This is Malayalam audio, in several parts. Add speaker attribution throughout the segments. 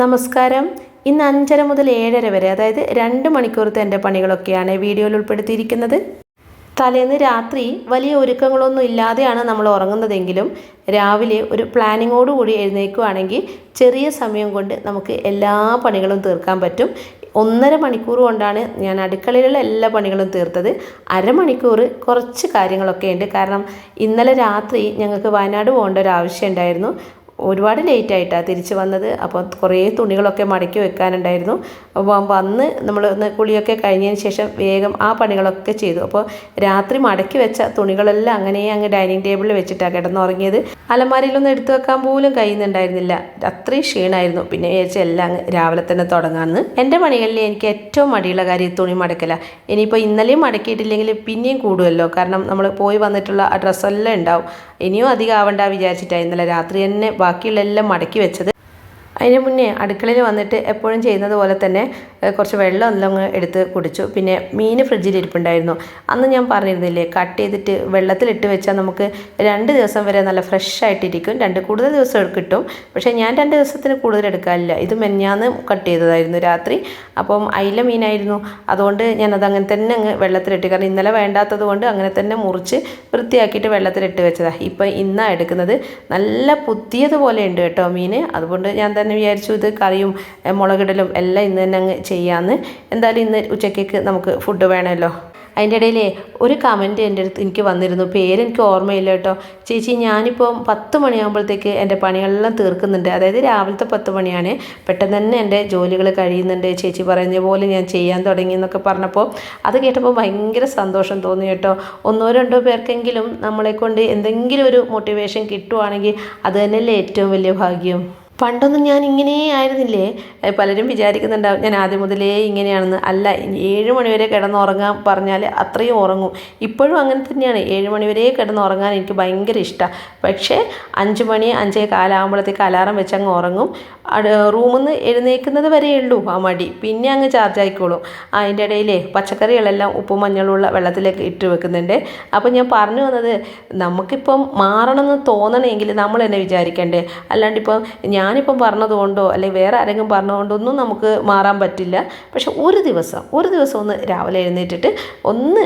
Speaker 1: നമസ്കാരം. ഇന്ന് അഞ്ചര മുതൽ ഏഴര വരെ അതായത് രണ്ട് മണിക്കൂറത്തെ എന്റെ പണികളൊക്കെയാണ് വീഡിയോയിൽ ഉൾപ്പെടുത്തിയിരിക്കുന്നത്. തലേന്ന് രാത്രി വലിയ ഒരുക്കങ്ങളൊന്നും ഇല്ലാതെയാണ് നമ്മൾ ഉറങ്ങുന്നതെങ്കിലും രാവിലെ ഒരു പ്ലാനിങ്ങോടുകൂടി കൂടി എഴുന്നേൽക്കുകയാണെങ്കിൽ ചെറിയ സമയം കൊണ്ട് നമുക്ക് എല്ലാ പണികളും തീർക്കാൻ പറ്റും. ഒന്നര മണിക്കൂർ കൊണ്ടാണ് ഞാൻ അടുക്കളയിലുള്ള എല്ലാ പണികളും തീർത്തത്. അരമണിക്കൂർ കുറച്ച് കാര്യങ്ങളൊക്കെ ഉണ്ട്. കാരണം ഇന്നലെ രാത്രി ഞങ്ങൾക്ക് വയനാട് പോകേണ്ട ഒരു ആവശ്യം ഉണ്ടായിരുന്നു. ഒരുപാട് ലേറ്റ് ആയിട്ടാണ് തിരിച്ച് വന്നത്. അപ്പോൾ കുറേ തുണികളൊക്കെ മടക്കി വെക്കാനുണ്ടായിരുന്നു. അപ്പോൾ വന്ന് നമ്മൾ ഒന്ന് കുളിയൊക്കെ കഴിഞ്ഞതിന് ശേഷം വേഗം ആ പണികളൊക്കെ ചെയ്തു. അപ്പോൾ രാത്രി മടക്കി വെച്ച തുണികളെല്ലാം അങ്ങനെ അങ്ങ് ഡൈനിങ് ടേബിളിൽ വെച്ചിട്ടാണ് കിടന്നുറങ്ങിയത്. അലമാരയിലൊന്നും എടുത്തു വെക്കാൻ പോലും കഴിയുന്നുണ്ടായിരുന്നില്ല. അത്രയും ക്ഷീണമായിരുന്നു പിന്നെ വിചാരിച്ച എല്ലാം അങ്ങ് രാവിലെ തന്നെ തുടങ്ങാമെന്ന്. എന്റെ പണികളിൽ എനിക്ക് ഏറ്റവും മടിയുള്ള കാര്യം തുണി മടക്കല. ഇനിയിപ്പോൾ ഇന്നലെയും മടക്കിയിട്ടില്ലെങ്കിൽ പിന്നെയും കൂടുമല്ലോ കാരണം നമ്മൾ പോയി വന്നിട്ടുള്ള ആ ഡ്രസ്സെല്ലാം ഉണ്ടാവും. ഇനിയും അധികം ആവണ്ട വിചാരിച്ചിട്ടാണ് ഇന്നലെ രാത്രി തന്നെ ബാക്കിയുള്ള എല്ലാം മടക്കി വെച്ചത് അതിന് മുന്നേ അടുക്കളയിൽ വന്നിട്ട് എപ്പോഴും ചെയ്യുന്നത് പോലെ തന്നെ കുറച്ച് വെള്ളം എല്ലാം എടുത്ത് കുടിച്ചു. പിന്നെ മീൻ ഫ്രിഡ്ജിൽ ഇരിപ്പുണ്ടായിരുന്നു. അന്ന് ഞാൻ പറഞ്ഞിരുന്നില്ലേ കട്ട് ചെയ്തിട്ട് വെള്ളത്തിലിട്ട് വെച്ചാൽ നമുക്ക് രണ്ട് ദിവസം വരെ നല്ല ഫ്രഷ് ആയിട്ടിരിക്കും. രണ്ട് കൂടുതൽ ദിവസം കിട്ടും. പക്ഷേ ഞാൻ രണ്ട് ദിവസത്തിന് കൂടുതൽ എടുക്കാറില്ല. ഇത് മെഞ്ഞാന്ന് കട്ട് ചെയ്തതായിരുന്നു രാത്രി. അപ്പം അയില മീനായിരുന്നു. അതുകൊണ്ട് ഞാനത് അങ്ങനെ തന്നെ അങ്ങ് വെള്ളത്തിലിട്ട് കാരണം ഇന്നലെ വേണ്ടാത്തത് കൊണ്ട് അങ്ങനെ തന്നെ മുറിച്ച് വൃത്തിയാക്കിയിട്ട് വെള്ളത്തിലിട്ട് വെച്ചതാണ് ഇപ്പം ഇന്നാണ് എടുക്കുന്നത്. നല്ല പുതിയതുപോലെ ഉണ്ട് കേട്ടോ മീൻ. അതുകൊണ്ട് ഞാൻ തന്നെ വിചാരിച്ചു ഇത് കറിയും മുളകിടലും എല്ലാം ഇന്ന് തന്നെ അങ്ങ് ചെയ്യാമെന്ന് എന്തായാലും ഇന്ന് ഉച്ചക്കേക്ക് നമുക്ക് ഫുഡ് വേണമല്ലോ അതിന്റെ ഇടയിലേ ഒരു കമന്റ് എന്റെ അടുത്ത് എനിക്ക് വന്നിരുന്നു. പേരെനിക്ക് ഓർമ്മയില്ല കേട്ടോ. ചേച്ചി ഞാനിപ്പോൾ പത്ത് മണിയാകുമ്പോഴത്തേക്ക് എന്റെ പണികളെല്ലാം തീർക്കുന്നുണ്ട്. അതായത് രാവിലത്തെ പത്ത് മണിയാണ്. പെട്ടെന്ന് തന്നെ എന്റെ ജോലികൾ കഴിയുന്നുണ്ട്. ചേച്ചി പറയുന്ന പോലെ ഞാൻ ചെയ്യാൻ തുടങ്ങി എന്നൊക്കെ പറഞ്ഞപ്പോൾ അത് കേട്ടപ്പോൾ ഭയങ്കര സന്തോഷം തോന്നി കേട്ടോ. ഒന്നോ രണ്ടോ പേർക്കെങ്കിലും നമ്മളെ കൊണ്ട് എന്തെങ്കിലും ഒരു മോട്ടിവേഷൻ കിട്ടുവാണെങ്കിൽ അത് തന്നെയല്ലേ ഏറ്റവും വലിയ ഭാഗ്യം. പണ്ടൊന്നും ഞാൻ ഇങ്ങനെ ആയിരുന്നില്ലേ? പലരും വിചാരിക്കുന്നുണ്ടാവും ഞാൻ ആദ്യം മുതലേ ഇങ്ങനെയാണെന്ന്. അല്ല ഏഴ് മണിവരെ കിടന്നുറങ്ങാൻ പറഞ്ഞാൽ അത്രയും ഉറങ്ങും. ഇപ്പോഴും അങ്ങനെ തന്നെയാണ്. ഏഴ് മണിവരെ കിടന്നുറങ്ങാൻ എനിക്ക് ഭയങ്കര ഇഷ്ടമാണ് പക്ഷേ അഞ്ച് മണി അഞ്ചേ കാലാകുമ്പോഴത്തേക്ക് അലാറം വെച്ച് അങ്ങ് ഉറങ്ങും. റൂമിൽ നിന്ന് എഴുന്നേൽക്കുന്നത് വരെ ഉള്ളൂ ആ മടി. പിന്നെ അങ്ങ് ചാർജ് ആയിക്കോളും. അതിന്റെ ഇടയിലേ പച്ചക്കറികളെല്ലാം ഉപ്പും മഞ്ഞളുള്ള വെള്ളത്തിലേക്ക് ഇട്ട് വെക്കുന്നുണ്ട്. അപ്പോൾ ഞാൻ പറഞ്ഞു വന്നത് നമുക്കിപ്പം മാറണമെന്ന് തോന്നണമെങ്കിൽ നമ്മൾ തന്നെ വിചാരിക്കണ്ടേ? അല്ലാണ്ട് ഇപ്പം ഞാനിപ്പം പറഞ്ഞതുകൊണ്ടോ അല്ലെങ്കിൽ വേറെ ആരെങ്കിലും പറഞ്ഞതുകൊണ്ടോ ഒന്നും നമുക്ക് മാറാൻ പറ്റില്ല. പക്ഷെ ഒരു ദിവസം ഒരു ദിവസം ഒന്ന് രാവിലെ എഴുന്നേറ്റിട്ട് ഒന്ന്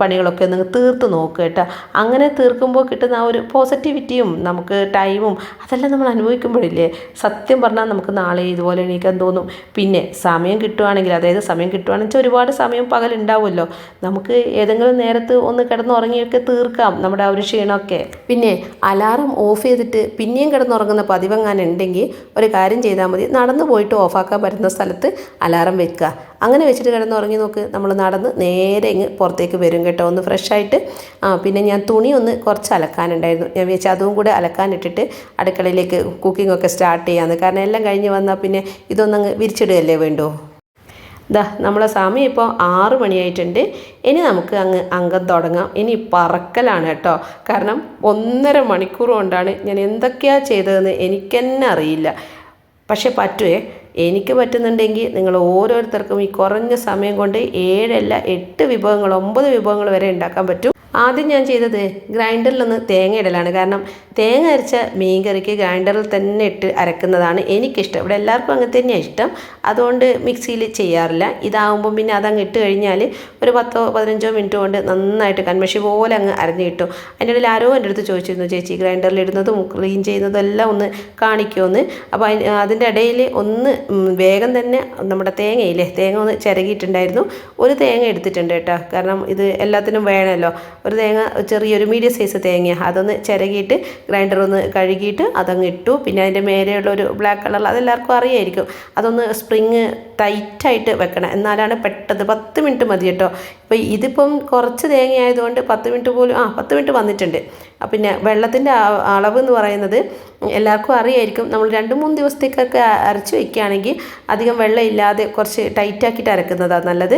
Speaker 1: പണികളൊക്കെ ഒന്ന് തീർത്ത് നോക്കുക കേട്ടോ. അങ്ങനെ തീർക്കുമ്പോൾ കിട്ടുന്ന ആ ഒരു പോസിറ്റിവിറ്റിയും നമുക്ക് ടൈമും അതെല്ലാം നമ്മൾ അനുഭവിക്കുമ്പോഴില്ലേ സത്യം പറഞ്ഞാൽ നമുക്ക് നാളെ ഇതുപോലെ എണീക്കാൻ തോന്നും. പിന്നെ സമയം കിട്ടുവാണെങ്കിൽ അതായത് സമയം കിട്ടുവാണെന്ന് വെച്ചാൽ ഒരുപാട് സമയം പകലുണ്ടാവുമല്ലോ നമുക്ക് ഏതെങ്കിലും നേരത്ത് ഒന്ന് കിടന്നുറങ്ങിയൊക്കെ തീർക്കാം നമ്മുടെ ആ ഒരു ക്ഷീണമൊക്കെ. പിന്നെ അലാറം ഓഫ് ചെയ്തിട്ട് പിന്നെയും കിടന്നുറങ്ങുന്ന പതിവെങ്ങാനുണ്ടെങ്കിൽ ഒരു കാര്യം ചെയ്താൽ മതി. നടന്നു പോയിട്ട് ഓഫാക്കാൻ പറ്റുന്ന സ്ഥലത്ത് അലാറം വെക്കുക. അങ്ങനെ വെച്ചിട്ട് കിടന്ന് ഉറങ്ങി നോക്ക്. നമ്മൾ നടന്ന് നേരെ ഇങ്ങ് പുറത്തേക്ക് വരും കേട്ടോ. ഒന്ന് ഫ്രഷ് ആയിട്ട്. ആ പിന്നെ ഞാൻ തുണി ഒന്ന് കുറച്ച് അലക്കാനുണ്ടായിരുന്നു. ഞാൻ വിചാരിച്ചു അതും കൂടെ അലക്കാനിട്ടിട്ട് അടുക്കളയിലേക്ക് കുക്കിംഗ് ഒക്കെ സ്റ്റാർട്ട് ചെയ്യാമെന്ന് കാരണം എല്ലാം കഴിഞ്ഞ് വന്നാൽ പിന്നെ ഇതൊന്നങ്ങ് വിരിച്ചിടുകയല്ലേ വേണ്ടോ? ദാ നമ്മളെ സമയം ഇപ്പോൾ ആറ് മണിയായിട്ടുണ്ട്. ഇനി നമുക്ക് അങ്ങ് അംഗം തുടങ്ങാം. ഇനി പറക്കലാണ് കേട്ടോ. കാരണം ഒന്നര മണിക്കൂർ കൊണ്ടാണ് ഞാൻ എന്തൊക്കെയാ ചെയ്തതെന്ന് എനിക്കെന്നെ അറിയില്ല. പക്ഷെ പറ്റുമേ എനിക്ക് പറ്റുന്നുണ്ടെങ്കിൽ നിങ്ങൾ ഓരോരുത്തർക്കും ഈ കുറഞ്ഞ സമയം കൊണ്ട് ഏഴല്ല എട്ട് വിഭവങ്ങൾ ഒമ്പത് വിഭവങ്ങൾ വരെ ഉണ്ടാക്കാൻ പറ്റും. ആദ്യം ഞാൻ ചെയ്തത് ഗ്രൈൻഡറിലൊന്ന് തേങ്ങ ഇടലാണ്. കാരണം തേങ്ങ അരച്ച മീൻ കറിക്ക് ഗ്രൈൻഡറിൽ തന്നെ ഇട്ട് അരക്കുന്നതാണ് എനിക്കിഷ്ടം. ഇവിടെ എല്ലാവർക്കും അങ്ങനെ തന്നെയാണ് ഇഷ്ടം. അതുകൊണ്ട് മിക്സിയിൽ ചെയ്യാറില്ല. ഇതാവുമ്പം പിന്നെ അതങ്ങ് ഇട്ട് കഴിഞ്ഞാൽ ഒരു പത്തോ പതിനഞ്ചോ മിനിറ്റ് കൊണ്ട് നന്നായിട്ട് കൺമഷി പോലെ അങ്ങ് അരഞ്ഞ് കിട്ടും. അതിന്റെ ഇടയിൽ ആരോ എന്റെ അടുത്ത് ചോദിച്ചിരുന്നു ചേച്ചി ഗ്രൈൻഡറിൽ ഇടുന്നതും ക്ലീൻ ചെയ്യുന്നതും എല്ലാം ഒന്ന് കാണിക്കുമെന്ന് അപ്പോൾ അതിന്റെ ഇടയിൽ ഒന്ന് വേഗം തന്നെ നമ്മുടെ തേങ്ങയില്ലേ തേങ്ങ ഒന്ന് ചിരകിയിട്ടുണ്ടായിരുന്നു. ഒരു തേങ്ങ എടുത്തിട്ടുണ്ട് കേട്ടോ. കാരണം ഇത് എല്ലാത്തിനും വേണമല്ലോ. ഒരു തേങ്ങ ചെറിയൊരു മീഡിയം സൈസ് തേങ്ങ. അതൊന്ന് ചിരകിയിട്ട് ഗ്രൈൻഡർ ഒന്ന് കഴുകിയിട്ട് അതങ്ങ് ഇട്ടു. പിന്നെ അതിന്റെ മേലെയുള്ള ഒരു ബ്ലാക്ക് കളർ അതെല്ലാവർക്കും അറിയായിരിക്കും. അതൊന്ന് സ്പ്രിങ് ടൈറ്റായിട്ട് വെക്കണം. എന്നാലാണ് പെട്ടെന്ന് പത്ത് മിനിറ്റ് മതി കേട്ടോ. ഇപ്പോൾ ഇതിപ്പം കുറച്ച് തേങ്ങ ആയതുകൊണ്ട് പത്ത് മിനിറ്റ് പോലും ആ പത്ത് മിനിറ്റ് വന്നിട്ടുണ്ട്. പിന്നെ വെള്ളത്തിന്റെ അളവ് എന്ന് പറയുന്നത് എല്ലാവർക്കും അറിയായിരിക്കും. നമ്മൾ രണ്ട് മൂന്ന് ദിവസത്തേക്കൊക്കെ അരച്ച് വെക്കുകയാണെങ്കിൽ അധികം വെള്ളം ഇല്ലാതെ കുറച്ച് ടൈറ്റാക്കിയിട്ട് അരക്കുന്നതാണ് നല്ലത്.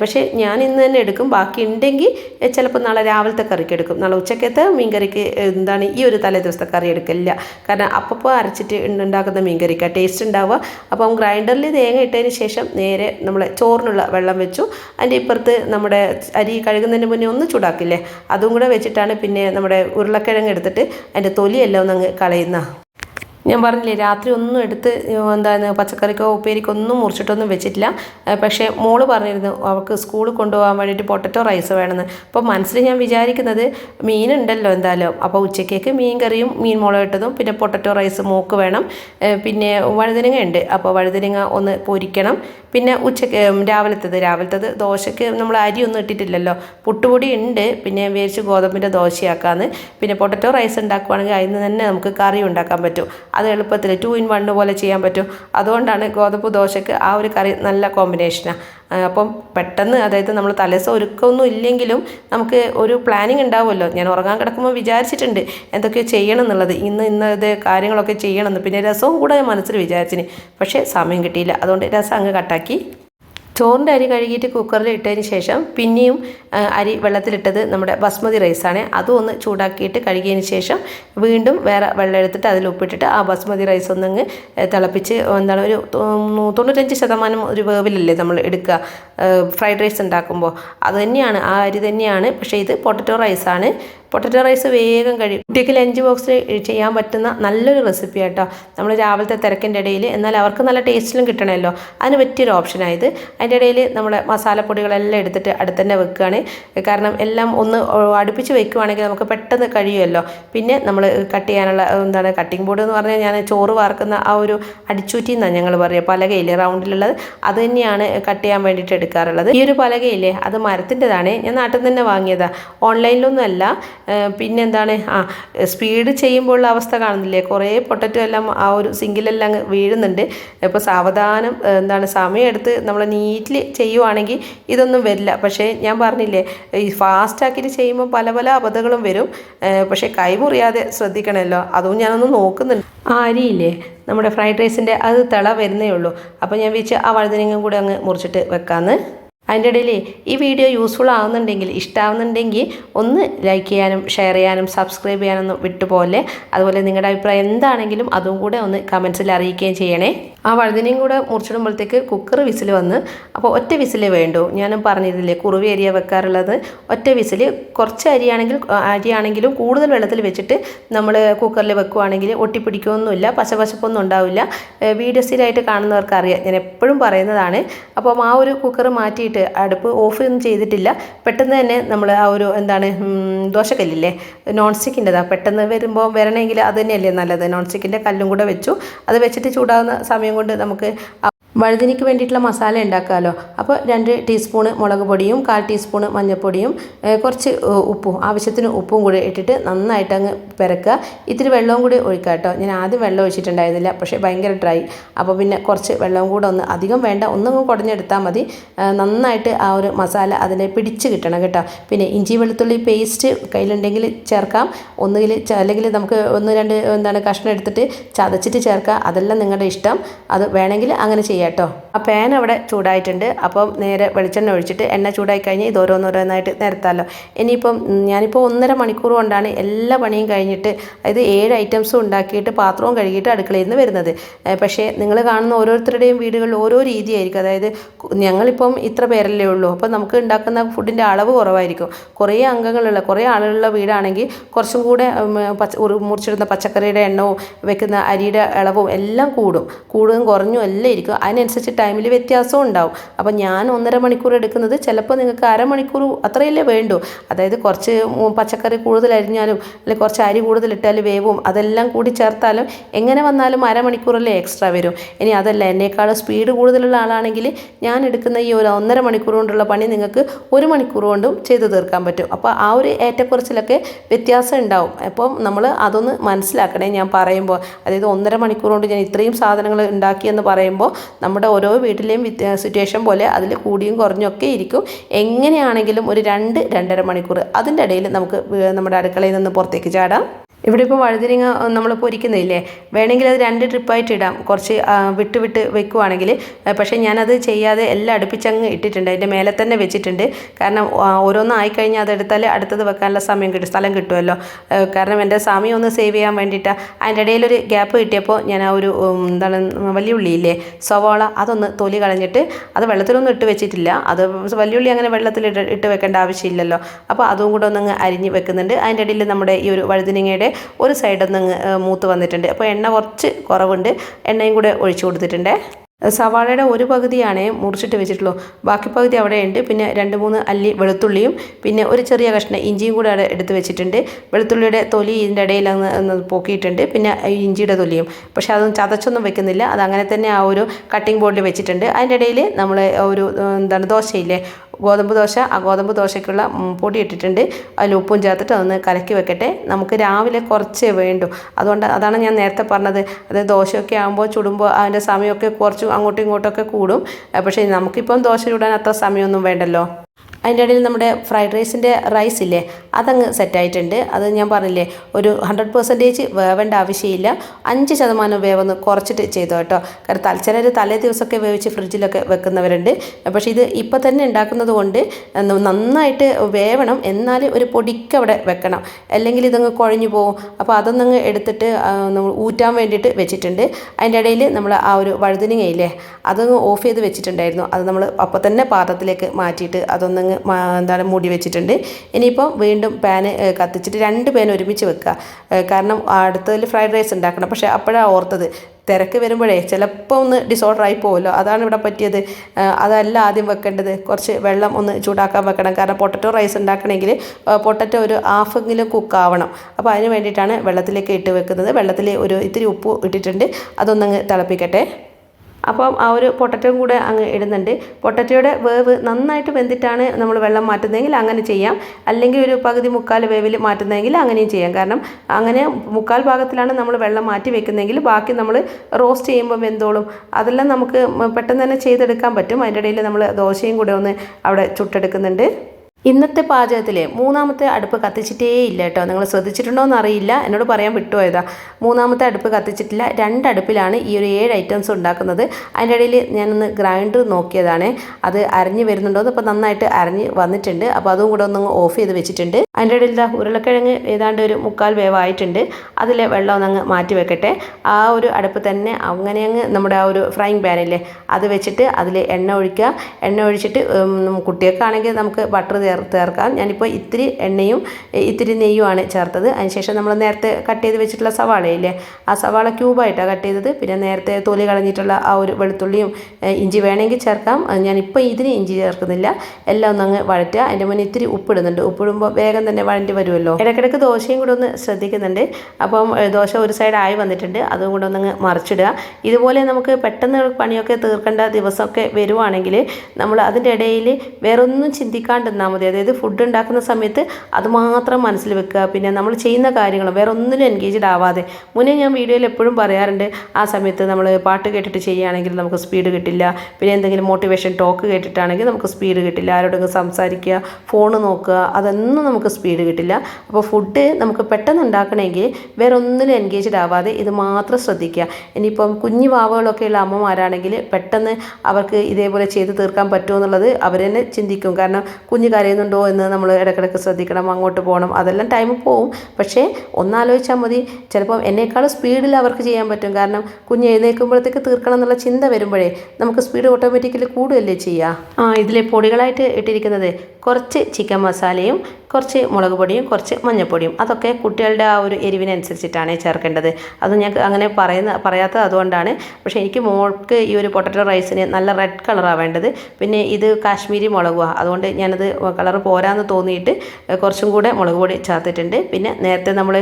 Speaker 1: പക്ഷേ ഞാൻ ഇന്ന് തന്നെ എടുക്കും. ബാക്കി ഉണ്ടെങ്കിൽ ചിലപ്പോൾ നാളെ രാവിലത്തെ കറിക്ക് എടുക്കും. നാളെ ഉച്ചക്കത്തെ മീൻകറിക്ക് എന്താണ് ഈ ഒരു തലേ ദിവസത്തെ കറി എടുക്കില്ല കാരണം അപ്പോൾ അരച്ചിട്ട് ഉണ്ട് ഉണ്ടാക്കുന്ന മീൻകറിക്കാണ് ടേസ്റ്റ് ഉണ്ടാവുക. അപ്പം ഗ്രൈൻഡറിൽ തേങ്ങ ഇട്ടതിന് ശേഷം നേരെ നമ്മൾ ചോറിനുള്ള വെള്ളം വെച്ചു. അതിന്റെ ഇപ്പുറത്ത് നമ്മുടെ അരി കഴുകുന്നതിന് മുന്നേ ഒന്ന് ചൂടാക്കില്ലേ? അതും കൂടെ വെച്ചിട്ടാണ് പിന്നെ നമ്മുടെ ഉരുളക്കിഴങ്ങ് എടുത്തിട്ട് അതിന്റെ തൊലിയെല്ലാം ഒന്ന് അങ്ങ് കളയുന്ന ഞാൻ പറഞ്ഞില്ലേ രാത്രി ഒന്നും എടുത്ത് എന്താണ് പച്ചക്കറിക്കോ ഉപ്പേരിക്കോ ഒന്നും മുറിച്ചിട്ടൊന്നും വെച്ചിട്ടില്ല. പക്ഷേ മോൾ പറഞ്ഞിരുന്നു അവൾക്ക് സ്കൂളിൽ കൊണ്ടുപോകാൻ വേണ്ടിയിട്ട് പൊട്ടറ്റോ റൈസ് വേണമെന്ന്. അപ്പോൾ മനസ്സിൽ ഞാൻ വിചാരിക്കുന്നത് മീനുണ്ടല്ലോ എന്തായാലും. അപ്പോൾ ഉച്ചക്കേക്ക് മീൻ കറിയും മീൻ മുളക് ഇട്ടതും പിന്നെ പൊട്ടറ്റോ റൈസ് മോക്ക് വേണം. പിന്നെ വഴുതനങ്ങ ഉണ്ട് അപ്പോൾ വഴുതനങ്ങ ഒന്ന് പൊരിക്കണം. പിന്നെ ഉച്ചയ്ക്ക് രാവിലത്തേത് രാവിലത്തേത് ദോശയ്ക്ക് നമ്മൾ അരിയൊന്നും ഇട്ടിട്ടില്ലല്ലോ. പുട്ടുപൊടി ഉണ്ട് പിന്നെ വേവിച്ച് ഗോതമ്പിന്റെ ദോശയാക്കാന്ന് പിന്നെ പൊട്ടറ്റോ റൈസ് ഉണ്ടാക്കുവാണെങ്കിൽ നിന്ന് തന്നെ നമുക്ക് കറി ഉണ്ടാക്കാൻ പറ്റും. അത് എളുപ്പത്തിൽ ടു ഇൻ വണ്ണ് പോലെ ചെയ്യാൻ പറ്റും. അതുകൊണ്ടാണ് ഗോതമ്പ് ദോശയ്ക്ക് ആ ഒരു കറി നല്ല കോമ്പിനേഷനാണ് അപ്പം പെട്ടെന്ന് അതായത് നമ്മൾ തലേദിവസം ഒരുക്കമൊന്നും ഇല്ലെങ്കിലും നമുക്ക് ഒരു പ്ലാനിങ് ഉണ്ടാവുമല്ലോ. ഞാൻ ഉറങ്ങാൻ കിടക്കുമ്പോൾ വിചാരിച്ചിട്ടുണ്ട് എന്തൊക്കെയോ ചെയ്യണം എന്നുള്ളത്. ഇന്ന് ഇന്ന് ഇത് കാര്യങ്ങളൊക്കെ ചെയ്യണമെന്ന് പിന്നെ രസവും കൂടെ മനസ്സിൽ വിചാരിച്ചിന്. പക്ഷേ സമയം കിട്ടിയില്ല. അതുകൊണ്ട് രസം അങ്ങ് കട്ടാക്കി ചോറിന്റെ അരി കഴുകിയിട്ട് കുക്കറിൽ ഇട്ടതിന് ശേഷം പിന്നെയും അരി വെള്ളത്തിലിട്ടത് നമ്മുടെ ബസ്മതി റൈസാണ് അതും ഒന്ന് ചൂടാക്കിയിട്ട് കഴുകിയതിന് ശേഷം വീണ്ടും വേറെ വെള്ളം എടുത്തിട്ട് അതിൽ ഉപ്പിട്ടിട്ട് ആ ബസ്മതി റൈസ് ഒന്നങ്ങ് തിളപ്പിച്ച് എന്താണ് ഒരു തൊണ്ണൂ- തൊണ്ണൂറ്റഞ്ച് ശതമാനം ഒരു വേവിലല്ലേ നമ്മൾ എടുക്കുക ഫ്രൈഡ് റൈസ് ഉണ്ടാക്കുമ്പോൾ. അത് തന്നെയാണ് ആ അരി തന്നെയാണ്. പക്ഷേ ഇത് പൊട്ടറ്റോ റൈസാണ് പൊട്ടറ്റോ റൈസ് വേഗം കഴിയും കുട്ടിക്ക് ലഞ്ച് ബോക്സിൽ ചെയ്യാൻ പറ്റുന്ന നല്ലൊരു റെസിപ്പി ആട്ടോ. നമ്മൾ രാവിലത്തെ തിരക്കിന്റെ ഇടയിൽ എന്നാൽ അവർക്ക് നല്ല ടേസ്റ്റിലും കിട്ടണമല്ലോ. അതിന് പറ്റിയൊരു ഓപ്ഷനായത് അതിന്റെ ഇടയിൽ നമ്മൾ മസാലപ്പൊടികളെല്ലാം എടുത്തിട്ട് അടുത്ത് തന്നെ വെക്കുകയാണ്. കാരണം എല്ലാം ഒന്ന് അടുപ്പിച്ച് വെക്കുവാണെങ്കിൽ നമുക്ക് പെട്ടെന്ന് കഴിയുമല്ലോ. പിന്നെ നമ്മൾ കട്ട് ചെയ്യാനുള്ള എന്താണ് കട്ടിംഗ് ബോർഡ് എന്ന് പറഞ്ഞാൽ ഞാൻ ചോറ് വാർക്കുന്ന ആ ഒരു അടിച്ചൂറ്റി എന്നാണ് ഞങ്ങൾ പറയുക. പലകയിൽ റൗണ്ടിലുള്ളത്. അത് തന്നെയാണ് കട്ട് ചെയ്യാൻ വേണ്ടിയിട്ട് എടുക്കാറുള്ളത്. ഈ ഒരു പലകയില്ലേ അത് മരത്തിന്റെതാണ്. ഞാൻ നാട്ടിൽ നിന്ന് തന്നെ വാങ്ങിയതാണ് ഓൺലൈനിലൊന്നും അല്ല. പിന്നെന്താണ് ആ സ്പീഡ് ചെയ്യുമ്പോഴുള്ള അവസ്ഥ കാണുന്നില്ലേ? കുറേ പൊട്ടറ്റോ എല്ലാം ആ ഒരു സിങ്കിലെല്ലാം വീഴുന്നുണ്ട്. ഇപ്പോൾ സാവധാനം എന്താണ് സമയമെടുത്ത് നമ്മൾ നീറ്റിൽ ചെയ്യുവാണെങ്കിൽ ഇതൊന്നും വരില്ല. പക്ഷേ ഞാൻ പറഞ്ഞില്ലേ ഈ ഫാസ്റ്റ് ആക്കിയിട്ട് ചെയ്യുമ്പോൾ പല പല അബദ്ധങ്ങളും വരും. പക്ഷേ കൈമുറിയാതെ ശ്രദ്ധിക്കണമല്ലോ. അതും ഞാനൊന്ന് നോക്കുന്നുണ്ട്. ആ അരിയില്ലേ നമ്മുടെ ഫ്രൈഡ് റൈസിന്റെ അത് തിള വരുന്നേ ഉള്ളൂ. അപ്പോൾ ഞാൻ വെച്ച് ആ വഴുതനങ്ങയും കൂടെ അങ്ങ് മുറിച്ചിട്ട് വെക്കാമെന്ന്. അതിന്റെ ഇടയിൽ ഈ വീഡിയോ യൂസ്ഫുൾ ആവുന്നുണ്ടെങ്കിൽ ഇഷ്ടമാവുന്നുണ്ടെങ്കിൽ ഒന്ന് ലൈക്ക് ചെയ്യാനും ഷെയർ ചെയ്യാനും സബ്സ്ക്രൈബ് ചെയ്യാനൊന്നും വിട്ടുപോലെ അതുപോലെ നിങ്ങളുടെ അഭിപ്രായം എന്താണെങ്കിലും അതും കൂടെ ഒന്ന് കമൻസിൽ അറിയിക്കുകയും ചെയ്യണേ. ആ വഴുതനയും കൂടെ മുറിച്ചിടുമ്പോഴത്തേക്ക് കുക്കർ വിസിൽ വന്ന് അപ്പോൾ ഒറ്റ വിസിലേ വേണ്ടൂ. ഞാനും പറഞ്ഞിരുന്നില്ലേ കുറുവി അരിയ വെക്കാറുള്ളത്. ഒറ്റ വിസിൽ കുറച്ച് അരിയാണെങ്കിൽ അരിയാണെങ്കിലും കൂടുതൽ വെള്ളത്തിൽ വെച്ചിട്ട് നമ്മൾ കുക്കറിൽ വെക്കുവാണെങ്കിൽ ഒട്ടിപ്പിടിക്കുകയൊന്നുമില്ല പശപശപ്പൊന്നും ഉണ്ടാവില്ല. വീഡിയോ സ്ഥിരമായിട്ട് കാണുന്നവർക്ക് അറിയാം ഞാൻ എപ്പോഴും പറയുന്നതാണ്. അപ്പം ആ ഒരു കുക്കർ മാറ്റിയിട്ട് അടുപ്പ് ഓഫ് ഒന്നും ചെയ്തിട്ടില്ല. പെട്ടെന്ന് തന്നെ നമ്മൾ ആ ഒരു എന്താണ് ദോശക്കല്ലില്ലേ നോൺ സ്റ്റിക്കിന്റെതാണ് പെട്ടെന്ന് വരുമ്പോൾ വരണമെങ്കിൽ അത് തന്നെയല്ലേ നല്ലത്. നോൺ സ്റ്റിക്കിന്റെ കല്ലും കൂടെ വെച്ചു. അത് വെച്ചിട്ട് ചൂടാകുന്ന സമയം കൊണ്ട് നമുക്ക് വഴുതിനിക്ക് വേണ്ടിയിട്ടുള്ള മസാല ഉണ്ടാക്കാമല്ലോ അപ്പോൾ രണ്ട് ടീസ്പൂണ് മുളക് പൊടിയും കാൽ ടീസ്പൂണ് മഞ്ഞൾപ്പൊടിയും കുറച്ച് ഉപ്പും ആവശ്യത്തിന് ഉപ്പും കൂടി ഇട്ടിട്ട് നന്നായിട്ട് അങ്ങ് പെരക്കുക. ഇത്തിരി വെള്ളവും കൂടി ഒഴിക്കുക കേട്ടോ. ഞാൻ ആദ്യം വെള്ളം ഒഴിച്ചിട്ടുണ്ടായിരുന്നില്ല പക്ഷേ ഭയങ്കര ഡ്രൈ അപ്പോൾ പിന്നെ കുറച്ച് വെള്ളവും കൂടെ ഒന്ന് അധികം വേണ്ട ഒന്നും കുടഞ്ഞെടുത്താൽ മതി. നന്നായിട്ട് ആ ഒരു മസാല അതിനെ പിടിച്ച് കിട്ടണം കേട്ടോ. പിന്നെ ഇഞ്ചി വെളുത്തുള്ളി പേസ്റ്റ് കയ്യിലുണ്ടെങ്കിൽ ചേർക്കാം. ഒന്നുകിൽ അല്ലെങ്കിൽ നമുക്ക് ഒന്ന് രണ്ട് എന്താണ് കഷ്ണം എടുത്തിട്ട് ചതച്ചിട്ട് ചേർക്കുക അതെല്ലാം നിങ്ങളുടെ ഇഷ്ടം. അത് വേണമെങ്കിൽ അങ്ങനെ ചെയ്യാം. കേട്ടോ ആ പാൻ അവിടെ ചൂടായിട്ടുണ്ട്. അപ്പം നേരെ വെളിച്ചെണ്ണ ഒഴിച്ചിട്ട് എണ്ണ ചൂടായി കഴിഞ്ഞ് ഇത് ഓരോന്നോരോന്നായിട്ട് നിരത്താമല്ലോ ഇനിയിപ്പം ഞാനിപ്പോൾ ഒന്നര മണിക്കൂർ കൊണ്ടാണ് എല്ലാ പണിയും കഴിഞ്ഞിട്ട് അതായത് ഏഴ് ഐറ്റംസും ഉണ്ടാക്കിയിട്ട് പാത്രവും കഴുകിയിട്ട് അടുക്കളയിൽ നിന്ന് വരുന്നത്. പക്ഷേ നിങ്ങൾ കാണുന്ന ഓരോരുത്തരുടെയും വീടുകളിൽ ഓരോ രീതിയായിരിക്കും. അതായത് ഞങ്ങളിപ്പം ഇത്ര പേരല്ലേ ഉള്ളൂ. അപ്പം നമുക്ക് ഉണ്ടാക്കുന്ന ഫുഡിന്റെ അളവ് കുറവായിരിക്കും. കുറേ അംഗങ്ങളുള്ള കുറേ ആളുകളുള്ള വീടാണെങ്കിൽ കുറച്ചും കൂടെ പച്ച മുറിച്ചിടുന്ന പച്ചക്കറിയുടെ എണ്ണവും വെക്കുന്ന അരിയുടെ അളവും എല്ലാം കൂടും. കൂടുതലും കുറഞ്ഞും എല്ലാം ഇരിക്കും. അതിനനുസരിച്ച് ടൈമിൽ വ്യത്യാസവും ഉണ്ടാവും. അപ്പോൾ ഞാൻ ഒന്നര മണിക്കൂർ എടുക്കുന്നത് ചിലപ്പോൾ നിങ്ങൾക്ക് അരമണിക്കൂർ അത്രയല്ലേ വേണ്ടൂ. അതായത് കുറച്ച് പച്ചക്കറി കൂടുതൽ അരിഞ്ഞാലും അല്ലെങ്കിൽ കുറച്ച് അരി കൂടുതൽ ഇട്ടാൽ വേവും അതെല്ലാം കൂടി ചേർത്താലും എങ്ങനെ വന്നാലും അരമണിക്കൂറല്ലേ എക്സ്ട്രാ വരും. ഇനി അതല്ല എന്നേക്കാൾ സ്പീഡ് കൂടുതലുള്ള ആളാണെങ്കിൽ ഞാൻ എടുക്കുന്ന ഈ ഒരു ഒന്നര മണിക്കൂർ കൊണ്ടുള്ള പണി നിങ്ങൾക്ക് ഒരു മണിക്കൂർ കൊണ്ടും ചെയ്തു തീർക്കാൻ പറ്റും. അപ്പോൾ ആ ഒരു ഏറ്റക്കുറച്ചിലൊക്കെ വ്യത്യാസം ഉണ്ടാവും. അപ്പോൾ നമ്മൾ അതൊന്ന് മനസ്സിലാക്കണേ ഞാൻ പറയുമ്പോൾ. അതായത് ഒന്നര മണിക്കൂർ കൊണ്ട് ഞാൻ ഇത്രയും സാധനങ്ങൾ ഉണ്ടാക്കിയെന്ന് പറയുമ്പോൾ നമ്മുടെ ഓരോ വീട്ടിലെയും സിറ്റുവേഷൻ പോലെ അതിൽ കൂടിയും കുറഞ്ഞൊക്കെ ഇരിക്കും. എങ്ങനെയാണെങ്കിലും ഒരു രണ്ട് രണ്ടര മണിക്കൂർ അതിന്റെ ഇടയിൽ നമുക്ക് നമ്മുടെ അടുക്കളയിൽ നിന്ന് പുറത്തേക്ക് ചാടാം. ഇവിടെ ഇപ്പോൾ വഴുതിരിങ്ങ നമ്മൾ പൊരിക്കുന്നില്ലേ വേണമെങ്കിൽ അത് രണ്ട് ട്രിപ്പായിട്ട് ഇടാം. കുറച്ച് വിട്ട് വിട്ട് വെക്കുവാണെങ്കിൽ. പക്ഷേ ഞാനത് ചെയ്യാതെ എല്ലാം അടുപ്പിച്ചങ്ങ് ഇട്ടിട്ടുണ്ട്. അതിന്റെ മേലെ തന്നെ വെച്ചിട്ടുണ്ട്. കാരണം ഓരോന്നായി കഴിഞ്ഞാൽ അതെടുത്താൽ അടുത്തത് വെക്കാനുള്ള സമയം കിട്ടും സ്ഥലം കിട്ടുമല്ലോ കാരണം എന്റെ സമയം ഒന്ന് സേവ് ചെയ്യാൻ വേണ്ടിയിട്ട്. അതിന്റെ ഇടയിലൊരു ഗ്യാപ്പ് കിട്ടിയപ്പോൾ ഞാൻ ആ ഒരു എന്താണ് വലിയ ഉള്ളിയില്ലേ സവാള അതൊന്ന് തൊലി കളഞ്ഞിട്ട് അത് വെള്ളത്തിലൊന്നും ഇട്ട് വെച്ചിട്ടില്ല. അത് വലിയുള്ളി അങ്ങനെ വെള്ളത്തിൽ ഇട്ട് ഇട്ട് വെക്കേണ്ട ആവശ്യമില്ലല്ലോ. അപ്പോൾ അതും കൂടെ ഒന്നങ്ങ് അരിഞ്ഞ് വെക്കുന്നുണ്ട്. അതിന്റെ ഇടയിൽ നമ്മുടെ ഈ ഒരു വഴുതിനങ്ങയുടെ ഒരു സൈഡിൽ നിന്ന് മൂത്ത് വന്നിട്ടുണ്ട്. അപ്പോൾ എണ്ണ കുറച്ച് കുറവുണ്ട്. എണ്ണയും കൂടെ ഒഴിച്ചു കൊടുത്തിട്ടുണ്ട്. സവാളയുടെ ഒരു പകുതിയാണ് മുറിച്ചിട്ട് വെച്ചിട്ടുള്ളൂ. ബാക്കി പകുതി അവിടെ ഉണ്ട്. പിന്നെ രണ്ട് മൂന്ന് അല്ലി വെളുത്തുള്ളിയും പിന്നെ ഒരു ചെറിയ കഷ്ണം ഇഞ്ചിയും കൂടെ അവിടെ എടുത്ത് വെച്ചിട്ടുണ്ട്. വെളുത്തുള്ളിയുടെ തൊലി ഇതിന്റെ ഇടയിൽ അങ്ങ് പോക്കിയിട്ടുണ്ട്. പിന്നെ ഇഞ്ചിയുടെ തൊലിയും. പക്ഷേ അതൊന്നും ചതച്ചൊന്നും വെക്കുന്നില്ല. അതങ്ങനെ തന്നെ ആ ഒരു കട്ടിംഗ് ബോർഡിൽ വെച്ചിട്ടുണ്ട്. അതിന്റെ ഇടയിൽ നമ്മൾ ഒരു എന്താണ് ദോശയില്ലേ? ഗോതമ്പ് ദോശ ആ ഗോതമ്പ് ദോശയ്ക്കുള്ള പൊടി ഇട്ടിട്ടുണ്ട്. അതിൽ ഉപ്പും ചേർത്തിട്ട് അതൊന്ന് കലക്കി വെക്കട്ടെ. നമുക്ക് രാവിലെ കുറച്ചേ വേണ്ടു. അതുകൊണ്ട് അതാണ് ഞാൻ നേരത്തെ പറഞ്ഞത്. അത് ദോശയൊക്കെ ആകുമ്പോൾ ചുടുമ്പോൾ അതിന്റെ സമയമൊക്കെ കുറച്ച് അങ്ങോട്ടും ഇങ്ങോട്ടൊക്കെ കൂടും. പക്ഷേ നമുക്കിപ്പം ദോശ ചുടാൻ അത്ര സമയമൊന്നും വേണ്ടല്ലോ. അതിന്റെ ഇടയിൽ നമ്മുടെ ഫ്രൈഡ് റൈസിന്റെ റൈസ് ഇല്ലേ അതങ്ങ് സെറ്റായിട്ടുണ്ട് അത് ഞാൻ പറഞ്ഞില്ലേ ഒരു ഹൺഡ്രഡ് പെർസെന്റേജ് വേവേണ്ട ആവശ്യമില്ല. അഞ്ച് ശതമാനം വേവെന്ന് കുറച്ചിട്ട് ചെയ്തോ കേട്ടോ. കാരണം തലച്ചിലർ ചിലർ തലേ ദിവസമൊക്കെ വേവിച്ച് ഫ്രിഡ്ജിലൊക്കെ വെക്കുന്നവരുണ്ട്. പക്ഷേ ഇത് ഇപ്പം തന്നെ ഉണ്ടാക്കുന്നത് കൊണ്ട് നന്നായിട്ട് വേവണം. എന്നാൽ ഒരു പൊടിക്ക് അവിടെ വെക്കണം. അല്ലെങ്കിൽ ഇതങ്ങ് കുഴഞ്ഞു പോകും അപ്പോൾ അതൊന്നങ്ങ് എടുത്തിട്ട് നമ്മൾ ഊറ്റാൻ വേണ്ടിയിട്ട് വെച്ചിട്ടുണ്ട്. അതിന്റെ ഇടയിൽ നമ്മൾ ആ ഒരു വഴുതനങ്ങയില്ലേ അതങ്ങ് ഓഫ് ചെയ്ത് വെച്ചിട്ടുണ്ടായിരുന്നു. അത് നമ്മൾ അപ്പോൾ തന്നെ പാത്രത്തിലേക്ക് മാറ്റിയിട്ട് അതൊന്നങ്ങ് എന്താണ് മൂടി വെച്ചിട്ടുണ്ട്. ഇനിയിപ്പോൾ വീണ്ടും പാന് കത്തിച്ചിട്ട് രണ്ട് പാൻ ഒരുമിച്ച് വെക്കുക. കാരണം അടുത്തതിൽ ഫ്രൈഡ് റൈസ് ഉണ്ടാക്കണം. പക്ഷേ അപ്പോഴാണ് ഓർത്തത്. തിരക്ക് വരുമ്പോഴേ ചിലപ്പോൾ ഒന്ന് ഡിസോർഡർ ആയി പോകുമല്ലോ അതാണ് ഇവിടെ പറ്റിയത്. അതല്ല ആദ്യം വെക്കേണ്ടത്. കുറച്ച് വെള്ളം ഒന്ന് ചൂടാക്കാൻ വെക്കണം. കാരണം പൊട്ടറ്റോ റൈസ് ഉണ്ടാക്കണമെങ്കിൽ പൊട്ടറ്റോ ഒരു ഹാഫെങ്കിലും കുക്ക് ആവണം. അപ്പോൾ അതിന് വേണ്ടിയിട്ടാണ് വെള്ളത്തിലേക്ക് ഇട്ട് വെക്കുന്നത്. വെള്ളത്തിൽ ഒരു ഇത്തിരി ഉപ്പ് ഇട്ടിട്ടുണ്ട്. അതൊന്നങ്ങ് തിളപ്പിക്കട്ടെ. അപ്പം ആ ഒരു പൊട്ടറ്റോയും കൂടെ അങ്ങ് ഇടുന്നുണ്ട്. പൊട്ടറ്റോയുടെ വേവ് നന്നായിട്ട് വെന്തിട്ടാണ് നമ്മൾ വെള്ളം മാറ്റുന്നതെങ്കിൽ അങ്ങനെ ചെയ്യാം. അല്ലെങ്കിൽ ഒരു പകുതി മുക്കാൽ വേവിൽ മാറ്റുന്നതെങ്കിൽ അങ്ങനെയും ചെയ്യാം. കാരണം അങ്ങനെ മുക്കാൽ ഭാഗത്തിലാണ് നമ്മൾ വെള്ളം മാറ്റി വെക്കുന്നതെങ്കിൽ ബാക്കി നമ്മൾ റോസ്റ്റ് ചെയ്യുമ്പോൾ വെന്തോളും. അതെല്ലാം നമുക്ക് പെട്ടെന്ന് തന്നെ ചെയ്തെടുക്കാൻ പറ്റും. അതിന്റെ ഇടയിൽ നമ്മൾ ദോശയും കൂടെ ഒന്ന് അവിടെ ചുട്ടെടുക്കുന്നുണ്ട്. ഇന്നത്തെ പാചകത്തിൽ മൂന്നാമത്തെ അടുപ്പ് കത്തിച്ചിട്ടേ ഇല്ല കേട്ടോ. നിങ്ങൾ ശ്രദ്ധിച്ചിട്ടുണ്ടോ എന്ന് അറിയില്ല എന്നോട് പറയാൻ വിട്ടുപോയതാ. മൂന്നാമത്തെ അടുപ്പ് കത്തിച്ചിട്ടില്ല. രണ്ട് അടുപ്പിലാണ് ഈ ഒരു ഏഴ് ഐറ്റംസ് ഉണ്ടാക്കുന്നത്. അതിന്റെ ഇടയിൽ ഞാനൊന്ന് ഗ്രൈൻഡർ നോക്കിയതാണ്. അത് അരഞ്ഞ് വരുന്നുണ്ടോ അപ്പോൾ നന്നായിട്ട് അരഞ്ഞ് വന്നിട്ടുണ്ട്. അപ്പോൾ അതും കൂടെ ഒന്ന് ഓഫ് ചെയ്ത് വെച്ചിട്ടുണ്ട്. അതിന്റെ ഇടയിൽ ഇതാ ഉരുളക്കിഴങ്ങ് ഏതാണ്ട് ഒരു മുക്കാൽ വേവായിട്ടുണ്ട്. അതിലെ വെള്ളം ഒന്ന് അങ്ങ് മാറ്റി വെക്കട്ടെ. ആ ഒരു അടുപ്പ് തന്നെ അങ്ങനെ അങ്ങ് നമ്മുടെ ആ ഒരു ഫ്രൈങ് പാനില്ലേ അത് വെച്ചിട്ട് അതിൽ എണ്ണ ഒഴിക്കുക. എണ്ണ ഒഴിച്ചിട്ട് കുട്ടികൾക്കാണെങ്കിൽ നമുക്ക് ബട്ടർ ചേർ ചേർക്കാം. ഞാനിപ്പോൾ ഇത്തിരി എണ്ണയും ഇത്തിരി നെയ്യുമാണ് ചേർത്തത്. അതിനുശേഷം നമ്മൾ നേരത്തെ കട്ട് ചെയ്ത് വെച്ചിട്ടുള്ള സവാളയില്ലേ ആ സവാള ക്യൂബായിട്ടാണ് കട്ട് ചെയ്തത്. പിന്നെ നേരത്തെ തൊലി കളഞ്ഞിട്ടുള്ള ആ ഒരു വെളുത്തുള്ളിയും ഇഞ്ചി വേണമെങ്കിൽ ചേർക്കാം. ഞാനിപ്പോൾ ഇതിന് ഇഞ്ചി ചേർക്കുന്നില്ല. എല്ലാം ഒന്ന് അങ്ങ് വഴറ്റുക. അതിന്റെ മുന്നേ ഇത്തിരി ഉപ്പിടുന്നുണ്ട്. ഉപ്പിടുമ്പോൾ വേഗം തന്നെ വഴണ്ടി വരുമല്ലോ. ഇടയ്ക്കിടയ്ക്ക് ദോശയും കൂടെ ഒന്ന് ശ്രദ്ധിക്കുന്നുണ്ട്. അപ്പം ദോശ ഒരു സൈഡ് ആയി വന്നിട്ടുണ്ട്. അതും കൂടെ ഒന്നങ്ങ് മറിച്ചിടുക. ഇതുപോലെ നമുക്ക് പെട്ടെന്ന് പണിയൊക്കെ തീർക്കേണ്ട ദിവസമൊക്കെ വരുവാണെങ്കിൽ നമ്മൾ അതിന്റെ ഇടയിൽ വേറൊന്നും ചിന്തിക്കാണ്ട് നിന്നാൽ മതി അതായത് ഫുഡ് ഉണ്ടാക്കുന്ന സമയത്ത് അത് മാത്രം മനസ്സിൽ വെക്കുക. പിന്നെ നമ്മൾ ചെയ്യുന്ന കാര്യങ്ങൾ വേറെ ഒന്നിനും എൻഗേജ്ഡ് ആവാതെ. മുന്നേ ഞാൻ വീഡിയോയിൽ എപ്പോഴും പറയാറുണ്ട് ആ സമയത്ത് നമ്മൾ പാട്ട് കേട്ടിട്ട് ചെയ്യുകയാണെങ്കിൽ നമുക്ക് സ്പീഡ് കിട്ടില്ല. പിന്നെ എന്തെങ്കിലും മോട്ടിവേഷൻ ടോക്ക് കേട്ടിട്ടാണെങ്കിൽ നമുക്ക് സ്പീഡ് കിട്ടില്ല. ആരോടെങ്കിലും സംസാരിക്കുക ഫോൺ നോക്കുക അതൊന്നും നമുക്ക് സ്പീഡ് കിട്ടില്ല. അപ്പോൾ ഫുഡ് നമുക്ക് പെട്ടെന്ന് ഉണ്ടാക്കണമെങ്കിൽ വേറെ ഒന്നിനും എൻഗേജ്ഡ് ആവാതെ ഇത് മാത്രം ശ്രദ്ധിക്കുക. ഇനിയിപ്പം കുഞ്ഞു വാവകളൊക്കെ ഉള്ള അമ്മമാരാണെങ്കിൽ പെട്ടെന്ന് അവർക്ക് ഇതേപോലെ ചെയ്ത് തീർക്കാൻ പറ്റുമോ എന്നുള്ളത് അവർ തന്നെ ചിന്തിക്കും. കാരണം കുഞ്ഞ് കരയുന്നുണ്ടോ എന്ന് നമ്മൾ ഇടയ്ക്കിടയ്ക്ക് ശ്രദ്ധിക്കണം അങ്ങോട്ട് പോകണം. അതെല്ലാം ടൈം പോവും. പക്ഷേ ഒന്നാലോചിച്ചാൽ മതി. ചിലപ്പം എന്നേക്കാൾ സ്പീഡിൽ അവർക്ക് ചെയ്യാൻ പറ്റും. കാരണം കുഞ്ഞ് എഴുന്നേൽക്കുമ്പോഴത്തേക്ക് തീർക്കണം എന്നുള്ള ചിന്ത വരുമ്പോഴേ നമുക്ക് സ്പീഡ് ഓട്ടോമാറ്റിക്കലി കൂടുകയല്ലേ ചെയ്യുക ആ ഇതിലെ പൊടികളായിട്ട് ഇട്ടിരിക്കുന്നത് കുറച്ച് ചിക്കൻ മസാലയും കുറച്ച് മുളക് പൊടിയും കുറച്ച് മഞ്ഞൾപ്പൊടിയും. അതൊക്കെ കുട്ടികളുടെ ആ ഒരു എരിവിനനുസരിച്ചിട്ടാണ് ചേർക്കേണ്ടത്. അത് ഞാൻ അങ്ങനെ പറയുന്ന പറയാത്തത് അതുകൊണ്ടാണ്. പക്ഷേ എനിക്ക് മോൾക്ക് ഈ ഒരു പൊട്ടറ്റോ റൈസിന് നല്ല റെഡ് കളറാണ് വേണ്ടത്. പിന്നെ ഇത് കാശ്മീരി മുളകുമാണ് അതുകൊണ്ട് ഞാനത് കളർ പോരാന്ന് തോന്നിയിട്ട് കുറച്ചും കൂടെ മുളക് പൊടി ചേർത്തിട്ടുണ്ട്. പിന്നെ നേരത്തെ നമ്മൾ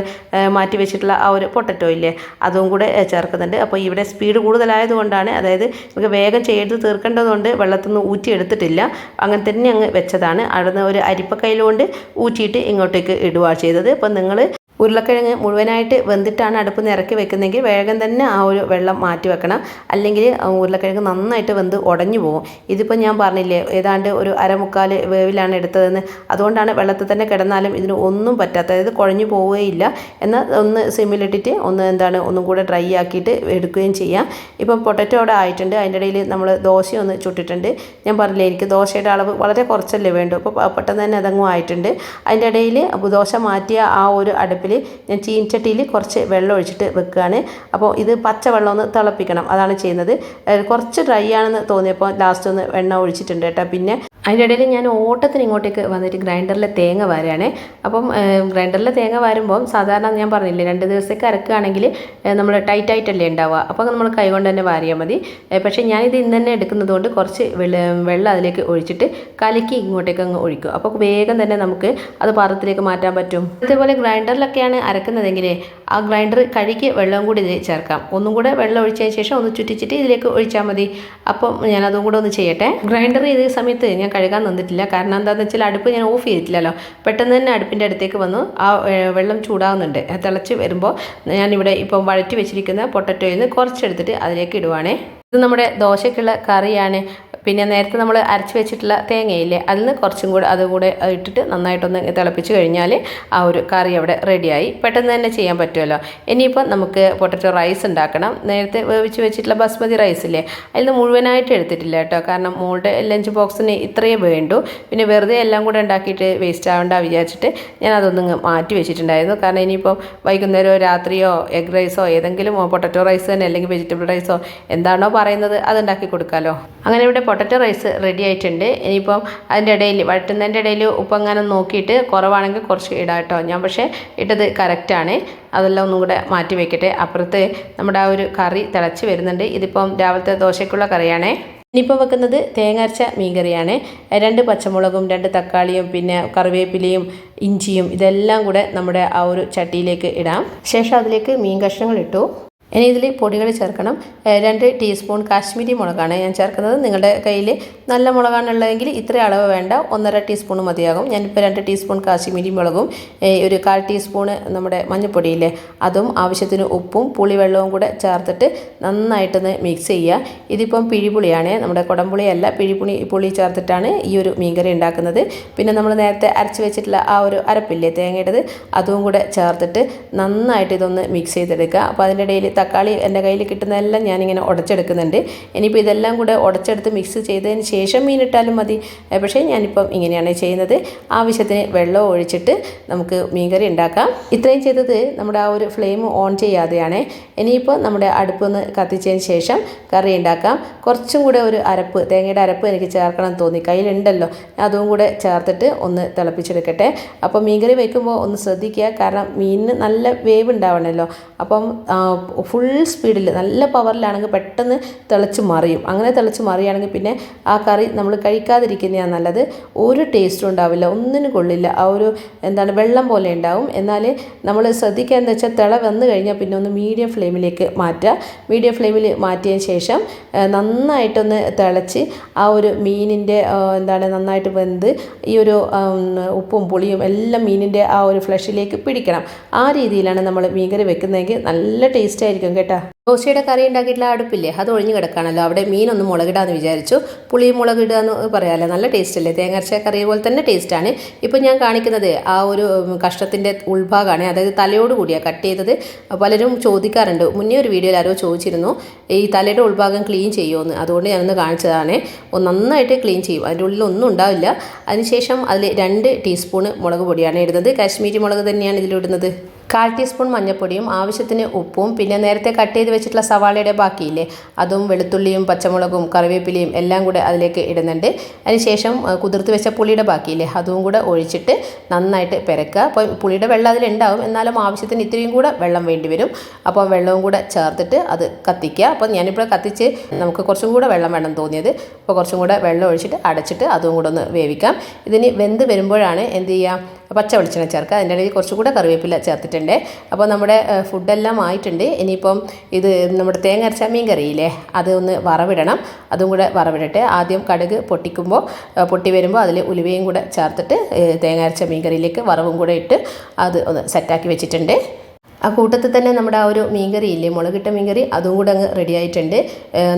Speaker 1: മാറ്റി വെച്ചിട്ടുള്ള ആ ഒരു പൊട്ടറ്റോ ഇല്ലേ അതും കൂടെ ചേർക്കുന്നുണ്ട്. അപ്പോൾ ഇവിടെ സ്പീഡ് കൂടുതലായതുകൊണ്ടാണ് അതായത് നമുക്ക് വേഗം ചെയ്ത് തീർക്കേണ്ടതുകൊണ്ട് വെള്ളത്തിൽ നിന്ന് ഊറ്റി എടുത്തിട്ടില്ല അങ്ങനെ തന്നെ അങ്ങ് വെച്ചതാണ്. അവിടുന്ന് ഒരു അരിപ്പക്കൈയിൽ കൊണ്ട് ഊറ്റിയിട്ട് ഇങ്ങോട്ടേക്ക് ഇടുകയാണ് ചെയ്തത്. അപ്പം നിങ്ങൾ ഉരുളക്കിഴങ്ങ് മുഴുവനായിട്ട് വെന്തിട്ടാണ് അടുപ്പ് നിറക്കി വെക്കുന്നതെങ്കിൽ വേഗം തന്നെ ആ ഒരു വെള്ളം മാറ്റി വെക്കണം. അല്ലെങ്കിൽ ഉരുളക്കിഴങ്ങ് നന്നായിട്ട് വെന്ത് ഉടഞ്ഞു പോകും. ഇതിപ്പോൾ ഞാൻ പറഞ്ഞില്ലേ ഏതാണ്ട് ഒരു അരമുക്കാൽ വേവിലാണ് എടുത്തതെന്ന്. അതുകൊണ്ടാണ് വെള്ളത്തിൽ തന്നെ കിടന്നാലും ഇതിന് ഒന്നും പറ്റാത്ത അതായത് കുഴഞ്ഞു പോവുകയില്ല. എന്നാൽ ഒന്ന് സിമ്മിലിട്ടിട്ട് ഒന്ന് എന്താണ് ഒന്നും കൂടെ ഡ്രൈ ആക്കിയിട്ട് എടുക്കുകയും ചെയ്യാം. ഇപ്പം പൊട്ടറ്റോ അവിടെ ആയിട്ടുണ്ട്. അതിന്റെ ഇടയിൽ നമ്മൾ ദോശ ഒന്ന് ചുട്ടിട്ടുണ്ട്. ഞാൻ പറഞ്ഞില്ലേ എനിക്ക് ദോശയുടെ അളവ് വളരെ കുറച്ചല്ലേ വേണ്ടു. അപ്പോൾ പെട്ടെന്ന് തന്നെ അതങ്ങും ആയിട്ടുണ്ട്. അതിന്റെ ഇടയിൽ ദോശ മാറ്റിയ ആ ഒരു അടുപ്പിൽ ഞാൻ ചീൻചട്ടിയിൽ കുറച്ച് വെള്ളം ഒഴിച്ചിട്ട് വെക്കുകയാണ്. അപ്പോൾ ഇത് പച്ചവെള്ളം ഒന്ന് തിളപ്പിക്കണം. അതാണ് ചെയ്യുന്നത്. കുറച്ച് ഡ്രൈ ആണെന്ന് തോന്നിയപ്പോൾ ലാസ്റ്റ് ഒന്ന് എണ്ണ ഒഴിച്ചിട്ടുണ്ട് കേട്ടോ. പിന്നെ അതിന്റെ ഇടയിൽ ഞാൻ ഓട്ടത്തിന് ഇങ്ങോട്ടേക്ക് വന്നിട്ട് ഗ്രൈൻഡറിലെ തേങ്ങ വാരുകയാണ്. അപ്പം ഗ്രൈൻഡറിലെ തേങ്ങ വാരുമ്പോൾ സാധാരണ ഞാൻ പറഞ്ഞില്ലേ രണ്ട് ദിവസത്തേക്ക് അരക്കുകയാണെങ്കിൽ നമ്മൾ ടൈറ്റായിട്ടല്ലേ ഉണ്ടാവുക. അപ്പോൾ നമ്മൾ കൈകൊണ്ട് തന്നെ വാരിയാൽ മതി. പക്ഷേ ഞാനിത് ഇന്ന് തന്നെ എടുക്കുന്നത് കൊണ്ട് കുറച്ച് വെള്ളം അതിലേക്ക് ഒഴിച്ചിട്ട് കലക്കി ഇങ്ങോട്ടേക്ക് അങ്ങ് ഒഴിക്കും അപ്പോൾ വേഗം തന്നെ നമുക്ക് അത് പാത്രത്തിലേക്ക് മാറ്റാൻ പറ്റും. അതേപോലെ ഗ്രൈൻഡറിലൊക്കെയാണ് അരക്കുന്നതെങ്കിൽ ആ ഗ്രൈൻഡർ കഴുകി വെള്ളം കൂടി ഇതിൽ ചേർക്കാം. ഒന്നും കൂടെ വെള്ളം ഒഴിച്ചതിന് ശേഷം ഒന്ന് ചുറ്റിച്ചിട്ട് ഇതിലേക്ക് ഒഴിച്ചാൽ മതി. അപ്പം ഞാനതും കൂടെ ഒന്ന് ചെയ്യട്ടെ. ഗ്രൈൻഡർ ചെയ്ത സമയത്ത് ഞാൻ കഴുകാൻ നിന്നിട്ടില്ല. കാരണം എന്താണെന്ന് വെച്ചാൽ അടുപ്പ് ഞാൻ ഓഫ് ചെയ്തിട്ടില്ലല്ലോ. പെട്ടെന്ന് തന്നെ അടുപ്പിന്റെ അടുത്തേക്ക് വന്നു. ആ വെള്ളം ചൂടാവുന്നുണ്ട്. തിളച്ച് വരുമ്പോൾ ഞാനിവിടെ ഇപ്പം വഴറ്റി വെച്ചിരിക്കുന്ന പൊട്ടറ്റോയിൽ നിന്ന് കുറച്ചെടുത്തിട്ട് അതിലേക്ക് ഇടുവാണേ. ഇത് നമ്മുടെ ദോശയ്ക്കുള്ള കറിയാണ്. പിന്നെ നേരത്തെ നമ്മൾ അരച്ച് വെച്ചിട്ടുള്ള തേങ്ങയില്ലേ അതിൽ നിന്ന് കുറച്ചും കൂടെ അതുകൂടെ ഇട്ടിട്ട് നന്നായിട്ടൊന്ന് തിളപ്പിച്ച് കഴിഞ്ഞാൽ ആ ഒരു കറി അവിടെ റെഡിയായി. പെട്ടെന്ന് തന്നെ ചെയ്യാൻ പറ്റുമല്ലോ. ഇനിയിപ്പോൾ നമുക്ക് പൊട്ടറ്റോ റൈസ് ഉണ്ടാക്കണം. നേരത്തെ വേവിച്ച് വെച്ചിട്ടുള്ള ബസ്മതി റൈസ് ഇല്ലേ അതിൽ നിന്ന് മുഴുവനായിട്ട് എടുത്തിട്ടില്ല കേട്ടോ. കാരണം മോളുടെ ലഞ്ച് ബോക്സിന് ഇത്രയേ വേണ്ടു. പിന്നെ വെറുതെ എല്ലാം കൂടെ ഉണ്ടാക്കിയിട്ട് വേസ്റ്റ് ആവണ്ട വിചാരിച്ചിട്ട് ഞാൻ അതൊന്നും മാറ്റി വെച്ചിട്ടുണ്ടായിരുന്നു. കാരണം ഇനിയിപ്പോൾ വൈകുന്നേരമോ രാത്രിയോ എഗ് റൈസോ ഏതെങ്കിലും പൊട്ടറ്റോ റൈസ് തന്നെ അല്ലെങ്കിൽ വെജിറ്റബിൾ റൈസോ എന്താണോ പറയുന്നത് അത് ഉണ്ടാക്കി കൊടുക്കാമല്ലോ അങ്ങനെ ഇവിടെ പൊട്ടറ്റോ റൈസ് റെഡി ആയിട്ടുണ്ട്. ഇനിയിപ്പം അതിന്റെ ഇടയിൽ വഴറ്റുന്നതിന്റെ ഇടയിൽ ഉപ്പെങ്ങാനും നോക്കിയിട്ട് കുറവാണെങ്കിൽ കുറച്ച് ഇടാം കേട്ടോ. ഞാൻ പക്ഷേ ഇട്ടത് കറക്റ്റാണ് അതെല്ലാം ഒന്നും കൂടെ മാറ്റി വെക്കട്ടെ. അപ്പുറത്ത് നമ്മുടെ ആ ഒരു കറി തിളച്ച് വരുന്നുണ്ട്. ഇതിപ്പം രാവിലത്തെ ദോശയ്ക്കുള്ള കറിയാണേ. ഇനിയിപ്പോൾ വെക്കുന്നത് തേങ്ങ അരച്ച മീൻകറിയാണ്. രണ്ട് പച്ചമുളകും രണ്ട് തക്കാളിയും പിന്നെ കറിവേപ്പിലയും ഇഞ്ചിയും ഇതെല്ലാം കൂടെ നമ്മുടെ ആ ഒരു ചട്ടിയിലേക്ക് ഇടാം. ശേഷം അതിലേക്ക് മീൻ കഷ്ണങ്ങൾ ഇട്ടു. ഇനി ഇതിൽ പൊടികൾ ചേർക്കണം. രണ്ട് ടീസ്പൂൺ കാശ്മീരി മുളകാണ് ഞാൻ ചേർക്കുന്നത്. നിങ്ങളുടെ കയ്യിൽ നല്ല മുളകാണുള്ളതെങ്കിൽ ഇത്ര അളവ് വേണ്ട. ഒന്നര ടീസ്പൂൺ മതിയാകും. ഞാനിപ്പോൾ രണ്ട് ടീസ്പൂൺ കാശ്മീരി മുളകും ഒരു കാൽ ടീസ്പൂണ് നമ്മുടെ മഞ്ഞൾപ്പൊടിയില്ലേ അതും ആവശ്യത്തിന് ഉപ്പും പുളിവെള്ളവും കൂടെ ചേർത്തിട്ട് നന്നായിട്ടൊന്ന് മിക്സ് ചെയ്യുക ഇതിപ്പം പിഴിപുളിയാണ്. നമ്മുടെ കുടംപുളിയല്ല പിഴിപുളി പുളി ചേർത്തിട്ടാണ് ഈ ഒരു മീൻകറി ഉണ്ടാക്കുന്നത്. പിന്നെ നമ്മൾ നേരത്തെ അരച്ച് വെച്ചിട്ടുള്ള ആ ഒരു അരപ്പില്ലേ തേങ്ങയുടേത് അതും കൂടെ ചേർത്തിട്ട് നന്നായിട്ട് ഇതൊന്ന് മിക്സ് ചെയ്തെടുക്കുക. അപ്പോൾ അതിന്റെ ഇടയിൽ തക്കാളി എന്റെ കയ്യിൽ കിട്ടുന്നതെല്ലാം ഞാനിങ്ങനെ ഉടച്ചെടുക്കുന്നുണ്ട്. ഇനിയിപ്പോൾ ഇതെല്ലാം കൂടെ ഉടച്ചെടുത്ത് മിക്സ് ചെയ്തതിന് ശേഷം മീനിട്ടാലും മതി. പക്ഷേ ഞാനിപ്പം ഇങ്ങനെയാണ് ചെയ്യുന്നത്. ആവശ്യത്തിന് വെള്ളം ഒഴിച്ചിട്ട് നമുക്ക് മീൻകറി ഉണ്ടാക്കാം. ഇത്രയും ചെയ്തത് നമ്മുടെ ആ ഒരു ഫ്ലെയിം ഓൺ ചെയ്യാതെയാണ്. ഇനിയിപ്പോൾ നമ്മുടെ അടുപ്പൊന്ന് കത്തിച്ചതിന് ശേഷം കറി ഉണ്ടാക്കാം. കുറച്ചും കൂടെ ഒരു അരപ്പ് തേങ്ങയുടെ അരപ്പ് എനിക്ക് ചേർക്കണം തോന്നി. കയ്യിലുണ്ടല്ലോ. അതും കൂടെ ചേർത്തിട്ട് ഒന്ന് തിളപ്പിച്ചെടുക്കട്ടെ. അപ്പോൾ മീൻകറി വയ്ക്കുമ്പോൾ ഒന്ന് ശ്രദ്ധിക്കുക. കാരണം മീനിന് നല്ല വേവ് ഉണ്ടാവണമല്ലോ അപ്പം ഫുൾ സ്പീഡിൽ നല്ല പവറിലാണെങ്കിൽ പെട്ടെന്ന് തിളച്ച് മറിയും. അങ്ങനെ തിളച്ച് മറിയുകയാണെങ്കിൽ പിന്നെ ആ കറി നമ്മൾ കഴിക്കാതിരിക്കുന്നതാണ് നല്ലത്. ഒരു ടേസ്റ്റും ഉണ്ടാവില്ല. ഒന്നിനും കൊള്ളില്ല. ആ ഒരു എന്താണ് വെള്ളം പോലെ ഉണ്ടാവും. എന്നാൽ നമ്മൾ ശ്രദ്ധിക്കുക എന്ന് വെച്ചാൽ തിള വന്നു കഴിഞ്ഞാൽ പിന്നെ ഒന്ന് മീഡിയം ഫ്ലെയിമിലേക്ക് മാറ്റുക മീഡിയം ഫ്ലെയിമിൽ മാറ്റിയതിന് ശേഷം നന്നായിട്ടൊന്ന് തിളച്ച് ആ ഒരു മീനിന്റെ എന്താണ് നന്നായിട്ട് വെന്ത് ഈ ഒരു ഉപ്പും പുളിയും എല്ലാം മീനിന്റെ ആ ഒരു ഫ്ലഷിലേക്ക് പിടിക്കണം. ആ രീതിയിലാണ് നമ്മൾ മീൻകറി വെക്കുന്നതെങ്കിൽ നല്ല ടേസ്റ്റ് കേട്ടോ. ദോശയുടെ കറി ഉണ്ടാക്കിയിട്ടുള്ള അടുപ്പില്ലേ? അത് ഒഴിഞ്ഞു കിടക്കാണല്ലോ അവിടെ മീനൊന്ന് മുളകിടാന്ന് വിചാരിച്ചു. പുളി മുളകിടുക എന്ന് പറയാമല്ലോ നല്ല ടേസ്റ്റ് അല്ലേ? തേങ്ങ അരച്ച കറി പോലെ തന്നെ ടേസ്റ്റാണ് ഇപ്പോൾ ഞാൻ കാണിക്കുന്നത് ആ ഒരു കഷ്ടത്തിന്റെ ഉൾഭാഗമാണ് അതായത് തലയോട് കൂടിയാണ് കട്ട് ചെയ്തത്. പലരും ചോദിക്കാറുണ്ട്. മുന്നേ ഒരു വീഡിയോയിൽ ആരോ ചോദിച്ചിരുന്നു ഈ തലയുടെ ഉൾഭാഗം ക്ലീൻ ചെയ്യുമെന്ന് അതുകൊണ്ട് ഞാനൊന്ന് കാണിച്ചതാണ്. നന്നായിട്ട് ക്ലീൻ ചെയ്യും. അതിന്റെ ഉള്ളിൽ ഒന്നും ഉണ്ടാവില്ല. അതിനുശേഷം അതിൽ രണ്ട് ടീസ്പൂണ് മുളക് പൊടിയാണ് ഇടുന്നത്. കാശ്മീരി മുളക് തന്നെയാണ് ഇതിലിടുന്നത്. കാൽ ടീസ്പൂൺ മഞ്ഞൾപ്പൊടിയും ആവശ്യത്തിന് ഉപ്പും പിന്നെ നേരത്തെ കട്ട് ചെയ്ത് വെച്ചിട്ടുള്ള സവാളയുടെ ബാക്കിയില്ലേ അതും വെളുത്തുള്ളിയും പച്ചമുളകും കറിവേപ്പിലയും എല്ലാം കൂടെ അതിലേക്ക് ഇടുന്നുണ്ട്. അതിനുശേഷം കുതിർത്ത് വെച്ച പുളിയുടെ ബാക്കിയില്ലേ അതും കൂടെ ഒഴിച്ചിട്ട് നന്നായിട്ട് പെരക്കുക. അപ്പോൾ പുളിയുടെ വെള്ളം അതിലുണ്ടാവും. എന്നാലും ആവശ്യത്തിന് ഇത്രയും കൂടെ വെള്ളം വേണ്ടി വരും. അപ്പോൾ വെള്ളവും കൂടെ ചേർത്തിട്ട് അത് കത്തിക്കുക. അപ്പോൾ ഞാനിപ്പോൾ കത്തിച്ച് നമുക്ക് കുറച്ചും കൂടെ വെള്ളം വേണം തോന്നിയത്. അപ്പോൾ കുറച്ചും കൂടെ വെള്ളം ഒഴിച്ചിട്ട് അടച്ചിട്ട് അതും കൂടെ ഒന്ന് വേവിക്കാം. ഇതിന് വെന്ത് വരുമ്പോഴാണ് എന്ത് ചെയ്യുക? പച്ച വെളിച്ചെണ്ണ ചേർക്കുക. അതിന്റെ ഇടയിൽ കുറച്ചും കൂടെ കറിവേപ്പില ചേർത്തിട്ടുണ്ട്. അപ്പോൾ നമ്മുടെ ഫുഡെല്ലാം ആയിട്ടുണ്ട്. ഇനിയിപ്പം ഇത് നമ്മുടെ തേങ്ങ അരച്ച മീൻ കറിയില്ലേ അത് ഒന്ന് വറവിടണം. അതും കൂടെ വറവിടട്ടെ ആദ്യം കടുക് പൊട്ടിക്കുമ്പോൾ പൊട്ടി വരുമ്പോൾ അതിൽ ഉലുവയും കൂടെ ചേർത്തിട്ട് തേങ്ങ അരച്ച മീൻ കറിയിലേക്ക് വറവും കൂടെ ഇട്ട് അത് ഒന്ന് സെറ്റാക്കി വെച്ചിട്ടുണ്ട്. ആ കൂട്ടത്തിൽ തന്നെ നമ്മുടെ ആ ഒരു മീൻകറി ഇല്ലേ മുളകിട്ട മീൻകറി അതും കൂടെ അങ്ങ് റെഡി ആയിട്ടുണ്ട്.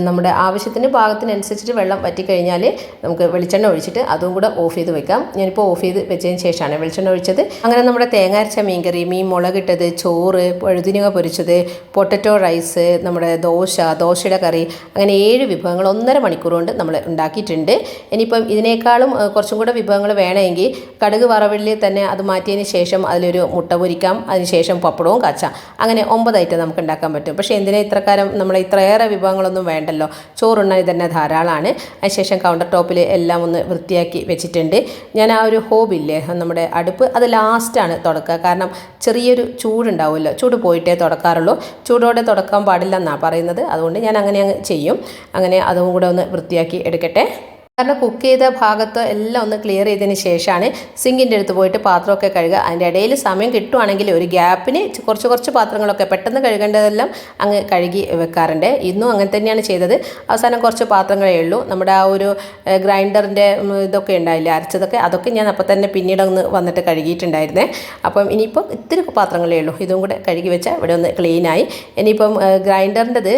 Speaker 1: നമ്മുടെ ആവശ്യത്തിന് പാകത്തിനനുസരിച്ചിട്ട് വെള്ളം വറ്റിക്കഴിഞ്ഞാൽ നമുക്ക് വെളിച്ചെണ്ണ ഒഴിച്ചിട്ട് അതും കൂടെ ഓഫ് ചെയ്ത് വെക്കാം. ഞാനിപ്പോൾ ഓഫ് ചെയ്ത് വെച്ചതിന് ശേഷമാണ് വെളിച്ചെണ്ണ ഒഴിച്ചത്. അങ്ങനെ നമ്മുടെ തേങ്ങ അരച്ച മീൻകറി മീൻ മുളകിട്ടത് ചോറ് പഴുതിനുക പൊരിച്ചത് പൊട്ടറ്റോ റൈസ് നമ്മുടെ ദോശ ദോശയുടെ കറി അങ്ങനെ ഏഴ് വിഭവങ്ങൾ ഒന്നര മണിക്കൂർ കൊണ്ട് നമ്മൾ ഉണ്ടാക്കിയിട്ടുണ്ട്. ഇനിയിപ്പം ഇതിനേക്കാളും കുറച്ചും കൂടെ വിഭവങ്ങൾ വേണമെങ്കിൽ കടുക് വറവിൽ തന്നെ അത് മാറ്റിയതിന് ശേഷം അതിലൊരു മുട്ട പൊരിക്കാം. അതിന് ശേഷം പപ്പടവും കാച്ചി അങ്ങനെ ഒമ്പത് ഐറ്റം നമുക്ക് ഉണ്ടാക്കാൻ പറ്റും. പക്ഷേ എന്തിനാ ഇത്രക്കാരം നമ്മൾ ഇത്രയേറെ വിഭവങ്ങളൊന്നും വേണ്ടല്ലോ? ചോറുണ്ണാൻ തന്നെ ധാരാളമാണ് അതിനുശേഷം കൗണ്ടർ ടോപ്പിൽ എല്ലാം ഒന്ന് വൃത്തിയാക്കി വെച്ചിട്ടുണ്ട്. ഞാൻ ആ ഒരു ഹോബില്ലേ നമ്മുടെ അടുപ്പ് അത് ലാസ്റ്റാണ് തുടക്കുക. കാരണം ചെറിയൊരു ചൂടുണ്ടാവുമല്ലോ. ചൂട് പോയിട്ടേ തുടക്കാറുള്ളൂ. ചൂടോടെ തുടക്കാൻ പാടില്ല എന്നാണ് പറയുന്നത്. അതുകൊണ്ട് ഞാൻ അങ്ങനെ അങ്ങ് ചെയ്യും. അങ്ങനെ അതും കൂടെ ഒന്ന് വൃത്തിയാക്കി എടുക്കട്ടെ. കാരണം കുക്ക് ചെയ്ത ഭാഗത്ത് എല്ലാം ഒന്ന് ക്ലിയർ ചെയ്തതിന് ശേഷമാണ് സിങ്കിന്റെ അടുത്ത് പോയിട്ട് പാത്രമൊക്കെ കഴുകുക. അതിന്റെ ഇടയിൽ സമയം കിട്ടുവാണെങ്കിൽ ഒരു ഗ്യാപ്പിന് കുറച്ച് കുറച്ച് പാത്രങ്ങളൊക്കെ പെട്ടെന്ന് കഴുകേണ്ടതെല്ലാം അങ്ങ് കഴുകി വെക്കാറുണ്ട്. ഇന്നും അങ്ങനെ തന്നെയാണ് ചെയ്തത്. അവസാനം കുറച്ച് പാത്രങ്ങളേ ഉള്ളൂ. നമ്മുടെ ആ ഒരു ഗ്രൈൻഡറിന്റെ ഇതൊക്കെ ഉണ്ടായില്ല അരച്ചതൊക്കെ അതൊക്കെ ഞാൻ അപ്പോൾ തന്നെ പിന്നീട് ഒന്ന് വന്നിട്ട് കഴുകിയിട്ടുണ്ടായിരുന്നേ. അപ്പം ഇനിയിപ്പം ഇത്തിരി പാത്രങ്ങളേ ഉള്ളൂ. ഇതും കൂടെ കഴുകി വെച്ചാൽ ഇവിടെ ഒന്ന് ക്ലീനായി ഇനിയിപ്പം ഗ്രൈൻഡറിന്റെത്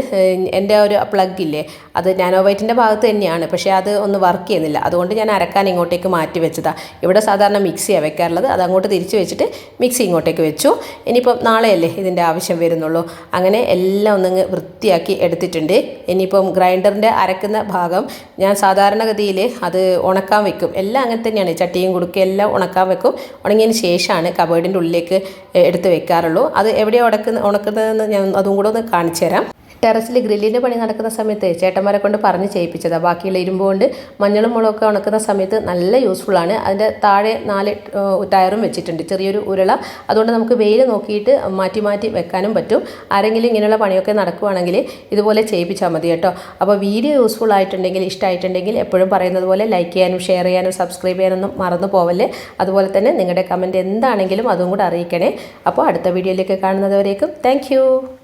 Speaker 1: എന്റെ ഒരു പ്ലഗ് ഇല്ലേ അത് നാനോ വൈറ്റിന്റെ ഭാഗത്ത് തന്നെയാണ്. പക്ഷേ അത് ഒന്ന് വർക്ക് ചെയ്യുന്നില്ല. അതുകൊണ്ട് ഞാൻ അരക്കാൻ ഇങ്ങോട്ടേക്ക് മാറ്റി വെച്ചതാണ് ഇവിടെ സാധാരണ മിക്സിയാണ് വെക്കാറുള്ളത്. അത് അങ്ങോട്ട് തിരിച്ച് വെച്ചിട്ട് മിക്സി ഇങ്ങോട്ടേക്ക് വെച്ചു. ഇനിയിപ്പം നാളെയല്ലേ ഇതിന്റെ ആവശ്യം വരുന്നുള്ളൂ. അങ്ങനെ എല്ലാം ഒന്നങ്ങ് വൃത്തിയാക്കി എടുത്തിട്ടുണ്ട്. ഇനിയിപ്പം ഗ്രൈൻഡറിന്റെ അരക്കുന്ന ഭാഗം ഞാൻ സാധാരണഗതിയിൽ അത് ഉണക്കാൻ വെക്കും. എല്ലാം അങ്ങനെ തന്നെയാണ്. ചട്ടിയും കുടുക്കയും എല്ലാം ഉണക്കാൻ വെക്കും. ഉണങ്ങിയതിന് ശേഷമാണ് കബേർഡിന്റെ ഉള്ളിലേക്ക് എടുത്ത് വെക്കാറുള്ളൂ. അത് എവിടെയാണ് ഉണക്കുന്ന ഉണക്കുന്നതെന്ന് ഞാൻ അതും കൂടെ ഒന്ന് കാണിച്ചു തരാം ടെറസിൽ ഗ്രില്ലിന്റെ പണി നടക്കുന്ന സമയത്ത് ചേട്ടന്മാരെ കൊണ്ട് പറഞ്ഞ് ചെയ്യിപ്പിച്ചതാണ് ബാക്കിയുള്ള ഇരുമ്പ് കൊണ്ട് മഞ്ഞളും മുളകൊക്കെ ഉണക്കുന്ന സമയത്ത് നല്ല യൂസ്ഫുൾ ആണ്. അതിന്റെ താഴെ നാല് ടയറും വെച്ചിട്ടുണ്ട്. ചെറിയൊരു ഉരുള. അതുകൊണ്ട് നമുക്ക് വെയിൽ നോക്കിയിട്ട് മാറ്റി മാറ്റി വെക്കാനും പറ്റും. ആരെങ്കിലും ഇങ്ങനെയുള്ള പണിയൊക്കെ നടക്കുവാണെങ്കിൽ ഇതുപോലെ ചെയ്യിപ്പിച്ചാൽ മതി കേട്ടോ. അപ്പോൾ വീഡിയോ യൂസ്ഫുൾ ആയിട്ടുണ്ടെങ്കിൽ ഇഷ്ടമായിട്ടുണ്ടെങ്കിൽ എപ്പോഴും പറയുന്നത് പോലെ ലൈക്ക് ചെയ്യാനും ഷെയർ ചെയ്യാനും സബ്സ്ക്രൈബ് ചെയ്യാനൊന്നും മറന്നു പോവല്ലേ. അതുപോലെ തന്നെ നിങ്ങളുടെ കമന്റ് എന്താണെങ്കിലും അതും കൂടെ അറിയിക്കണേ. അപ്പോൾ അടുത്ത വീഡിയോയിലേക്ക് കാണുന്നതുവരേക്കും. താങ്ക്